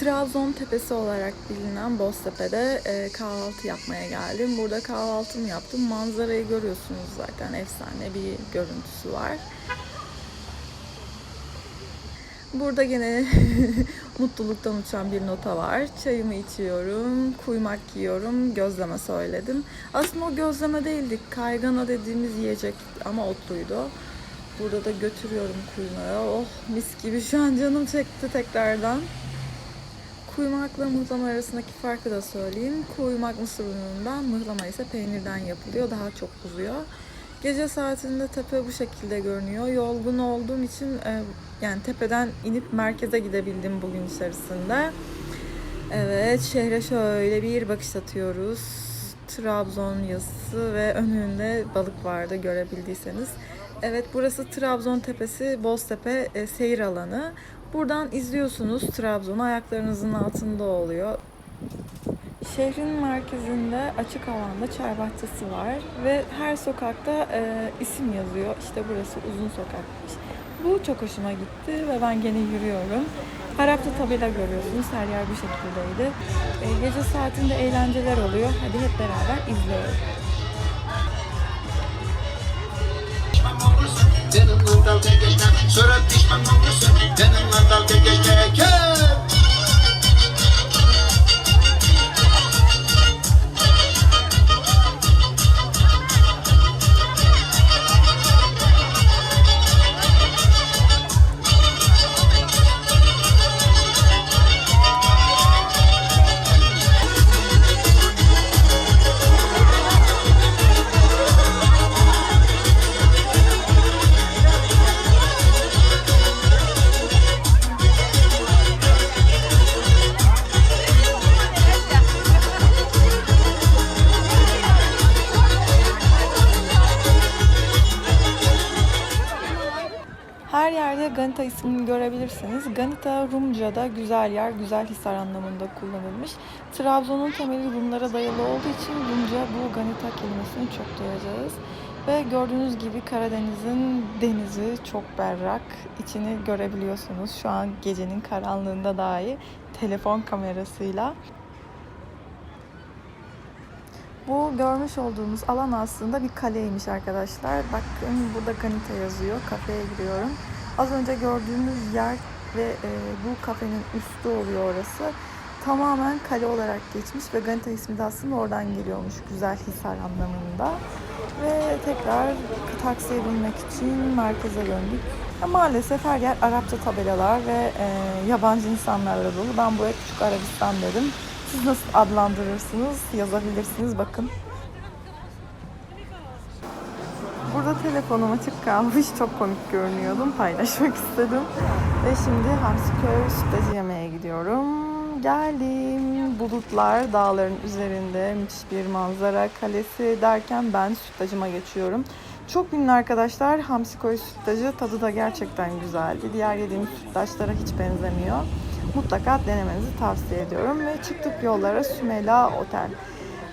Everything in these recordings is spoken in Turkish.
Trabzon Tepesi olarak bilinen Boztepe'de e, kahvaltı yapmaya geldim. Burada kahvaltımı yaptım. Manzarayı görüyorsunuz zaten. Efsane bir görüntüsü var. Burada gene mutluluktan uçan bir nota var. Çayımı içiyorum, kuymak yiyorum, gözleme söyledim. Aslında o gözleme değildi, kaygana dediğimiz yiyecek ama otluydu. Burada da götürüyorum kuymağı. Oh mis gibi şu an canım çekti tekrardan. Kuymakla mıhlama arasındaki farkı da söyleyeyim. Kuymak mısır unundan, mıhlama ise peynirden yapılıyor. Daha çok uzuyor. Gece saatinde tepe bu şekilde görünüyor. Yorgun olduğum için e, yani tepeden inip merkeze gidebildim bugün içerisinde. Evet, şehre şöyle bir bakış atıyoruz. Trabzon yazısı ve önünde balık vardı görebildiyseniz. Evet, burası Trabzon Tepesi, Boztepe e, seyir alanı. Buradan izliyorsunuz Trabzon'u ayaklarınızın altında oluyor. Şehrin merkezinde açık alanda çay bahçesi var ve her sokakta e, isim yazıyor. İşte burası uzun sokakmış. Bu çok hoşuma gitti ve ben gene yürüyorum. Her hafta tabela görüyorsunuz. Her yer bu şekildeydi. E, gece saatinde eğlenceler oluyor. Hadi hep beraber izleyelim. Canımdan dalga geçmem Sonra pişman olursun Canımdan dalga geçmek Hey! Her yerde Ganita ismini görebilirsiniz. Ganita Rumca'da güzel yer, güzel hisar anlamında kullanılmış. Trabzon'un temeli Rumlara dayalı olduğu için Rumca bu Ganita kelimesini çok duyacağız. Ve gördüğünüz gibi Karadeniz'in denizi çok berrak. İçini görebiliyorsunuz şu an gecenin karanlığında dahi telefon kamerasıyla. Bu görmüş olduğumuz alan aslında bir kaleymiş arkadaşlar. Bakın burada Ganita yazıyor. Kafeye giriyorum. Az önce gördüğümüz yer ve e, bu kafenin üstü oluyor orası. Tamamen kale olarak geçmiş ve Ganita ismi de aslında oradan geliyormuş. Güzel Hisar anlamında. Ve tekrar taksiye binmek için merkeze döndük. Ya maalesef her yer Arapça tabelalar ve e, yabancı insanlarla dolu. Ben buraya Küçük Arabistan dedim. Siz nasıl adlandırırsınız yazabilirsiniz bakın. Burada telefonum açık kalmış. Çok komik görünüyordum. Paylaşmak istedim. Ve şimdi Hamsiköy sütlacı yemeye gidiyorum. Geldim. Bulutlar dağların üzerinde. Müthiş bir manzara. Kalesi derken ben sütlacıma geçiyorum. Çok ünlü arkadaşlar. Hamsikoy sütlacı tadı da gerçekten güzeldi. Diğer yediğim sütlaçlara hiç benzemiyor. Mutlaka denemenizi tavsiye ediyorum. Ve çıktık yollara Sümela Otel.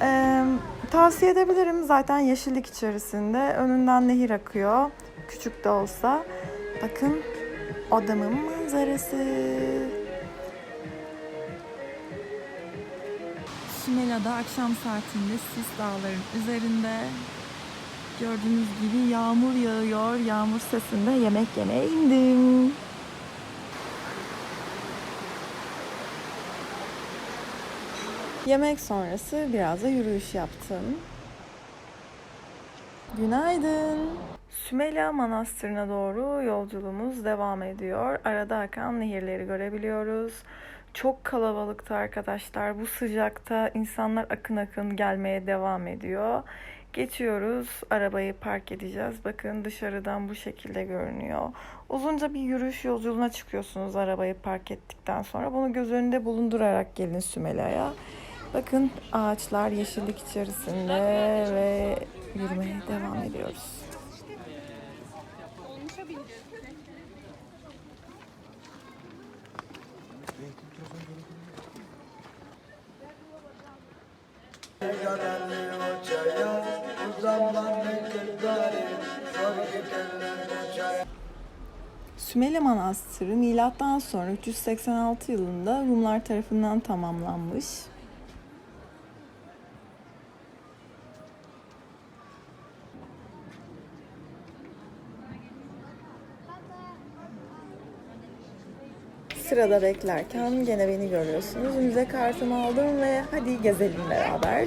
Ee, tavsiye edebilirim. Zaten yeşillik içerisinde. Önünden nehir akıyor. Küçük de olsa. Bakın odamın manzarası. Sümela'da akşam saatinde sis dağların üzerinde gördüğünüz gibi yağmur yağıyor. Yağmur sesinde yemek yemeye indim. Yemek sonrası biraz da yürüyüş yaptım. Günaydın. Sümela Manastırı'na doğru yolculuğumuz devam ediyor. Arada akan nehirleri görebiliyoruz. Çok kalabalıktı arkadaşlar. Bu sıcakta insanlar akın akın gelmeye devam ediyor. Geçiyoruz. Arabayı park edeceğiz. Bakın dışarıdan bu şekilde görünüyor. Uzunca bir yürüyüş yolculuğuna çıkıyorsunuz arabayı park ettikten sonra. Bunu göz önünde bulundurarak gelin Sümela'ya. Bakın ağaçlar yeşillik içerisinde ve yürümeye devam ediyoruz. Sümele Manastırı milattan sonra 386 yılında Rumlar tarafından tamamlanmış. Sırada beklerken gene beni görüyorsunuz. Müze kartımı aldım ve hadi gezelim beraber.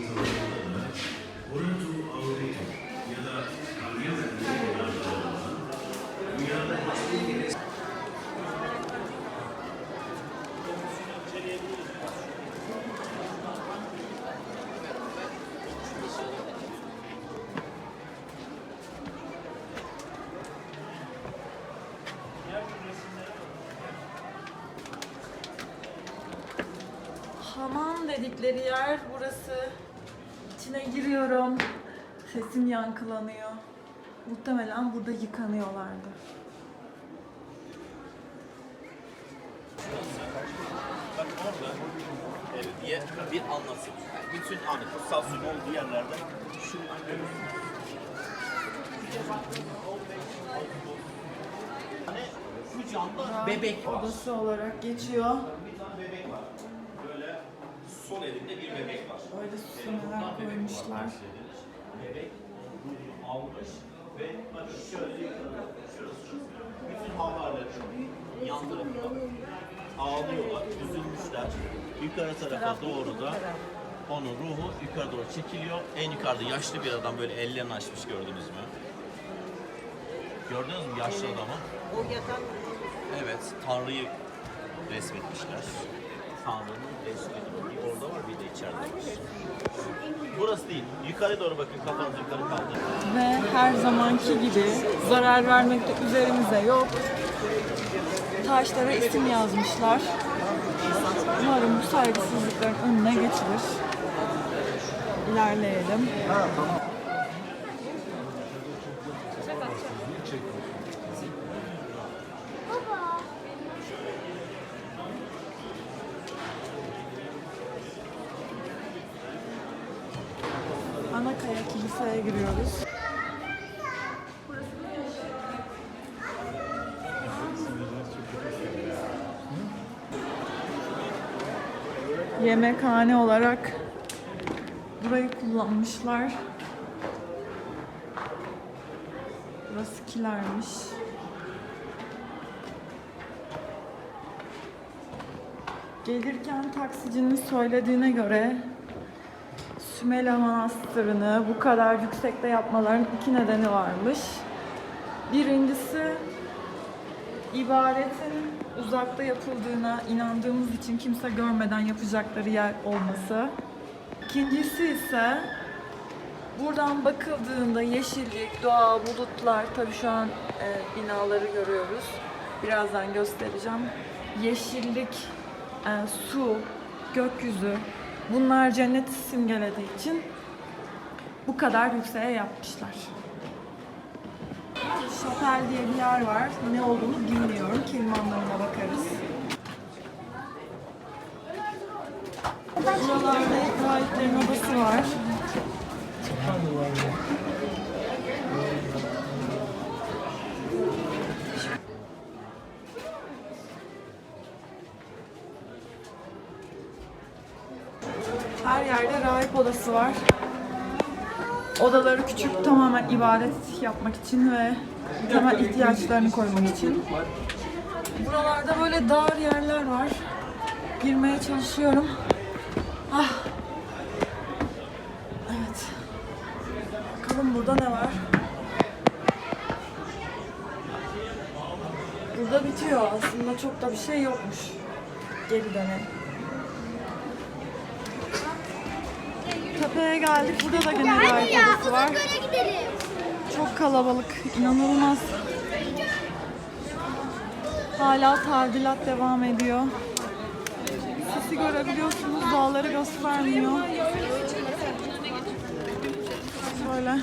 Dedikleri yer burası. İçine giriyorum. Sesim yankılanıyor. Muhtemelen burada yıkanıyorlardı. Orada e, diye bir anlatsın. Yani bütün hani kutsal suyun olduğu yerlerde şundan görüyorsunuz. Hani şu camda bebek var. Odası olarak geçiyor. Bir tane bebek var. Sol elinde bir bebek var. Böyle süslemeler koymuşlar. Bebek almış ve bakın şöyle şurası. Bütün havlarla yan tarafında ağlıyorlar, üzülmüşler. Yukarı tarafa doğru da onun ruhu yukarı doğru çekiliyor. En yukarıda yaşlı bir adam böyle ellerini açmış gördünüz mü? Gördünüz mü yaşlı adamı? O yatan Evet, Tanrı'yı resmetmişler. Tanrı'nın resmi bir orada var bir de içeride var. Burası değil. Yukarı doğru bakın kafanızı yukarı kaldırın. Ve her zamanki gibi zarar vermekte üzerimize yok. Taşlara isim yazmışlar. Umarım bu saygısızlıkların önüne geçilir. İlerleyelim. Anakaya Kiliseye giriyoruz. Yemekhane olarak burayı kullanmışlar. Burası kilermiş. Gelirken taksicinin söylediğine göre Sümela Manastırı'nı bu kadar yüksekte yapmaların iki nedeni varmış. Birincisi ibaretin uzakta yapıldığına inandığımız için kimse görmeden yapacakları yer olması. İkincisi ise buradan bakıldığında yeşillik, doğa, bulutlar, tabii şu an e, binaları görüyoruz. Birazdan göstereceğim. Yeşillik, e, su, gökyüzü bunlar cenneti simgelediği için bu kadar yükseğe yapmışlar. Şapel diye bir yer var. Ne olduğunu bilmiyorum. Kelime anlamına bakarız. Buralarda rahiplerin odası var. Rahip odası var. Odaları küçük tamamen ibadet yapmak için ve temel ihtiyaçlarını koymak için. Buralarda böyle dar yerler var. Girmeye çalışıyorum. Ah. Evet. Bakalım burada ne var? Burada bitiyor. Aslında çok da bir şey yokmuş. Geri dönelim. Tepeye geldik. Burada da gene rahip odası var. Çok kalabalık. inanılmaz. Hala tadilat devam ediyor. Sesi görebiliyorsunuz. Dağları göstermiyor. Şöyle.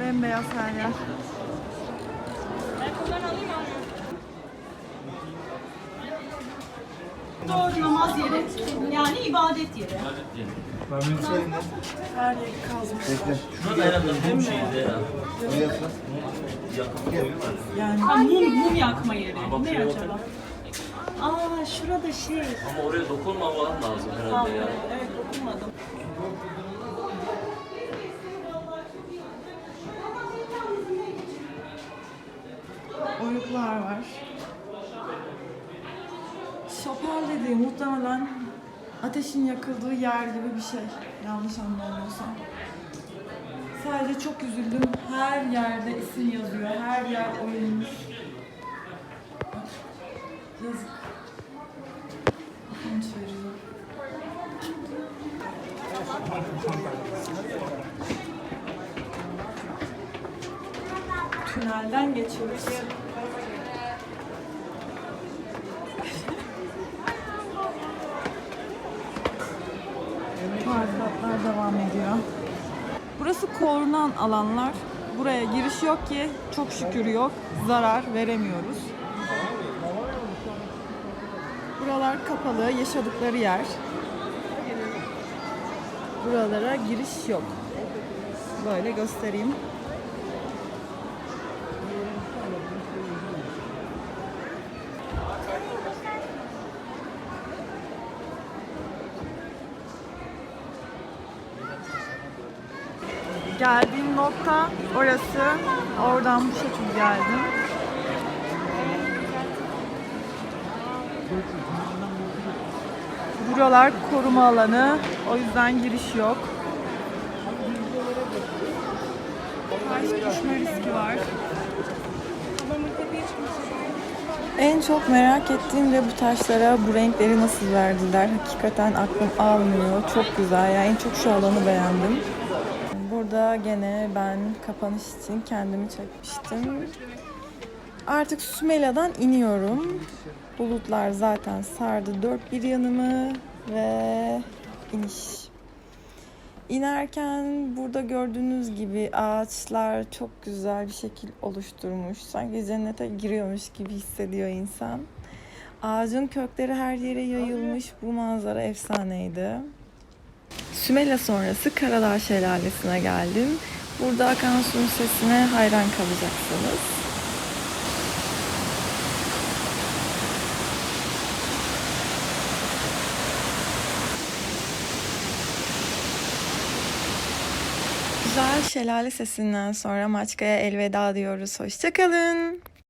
Bembeyaz her yer. Doğru namaz yeri yani ibadet yeri. Her yeri kazmış. Yani Ha, mum, mum yakma yeri. Ne acaba? Aa şurada şey. Ama oraya dokunmaman lazım herhalde ya. Evet dokunmadım. oyuklar var. Şapel dediği muhtemelen ateşin yakıldığı yer gibi bir şey. Yanlış anlamıyorsam. Sadece çok üzüldüm. Her yerde isim yazıyor. Her yer oyulmuş. Yazık. Utanç verici. Tünelden geçiyoruz. Tarifatlar devam ediyor. Burası korunan alanlar. Buraya giriş yok ki. Çok şükür yok. Zarar veremiyoruz. Buralar kapalı. Yaşadıkları yer. Buralara giriş yok. Böyle göstereyim. Nokta orası. Oradan bu şekilde geldim. Buralar koruma alanı. O yüzden giriş yok. En çok merak ettiğim de bu taşlara bu renkleri nasıl verdiler. Hakikaten aklım almıyor. Çok güzel. Yani en çok şu alanı beğendim. Burada gene ben kapanış için kendimi çekmiştim. Artık Sümela'dan iniyorum. Bulutlar zaten sardı dört bir yanımı ve iniş. İnerken burada gördüğünüz gibi ağaçlar çok güzel bir şekil oluşturmuş. Sanki cennete giriyormuş gibi hissediyor insan. Ağacın kökleri her yere yayılmış. Bu manzara efsaneydi. Sümela sonrası Karadağ Şelalesi'ne geldim. Burada akan suyun sesine hayran kalacaksınız. Güzel şelale sesinden sonra Maçka'ya elveda diyoruz. Hoşçakalın.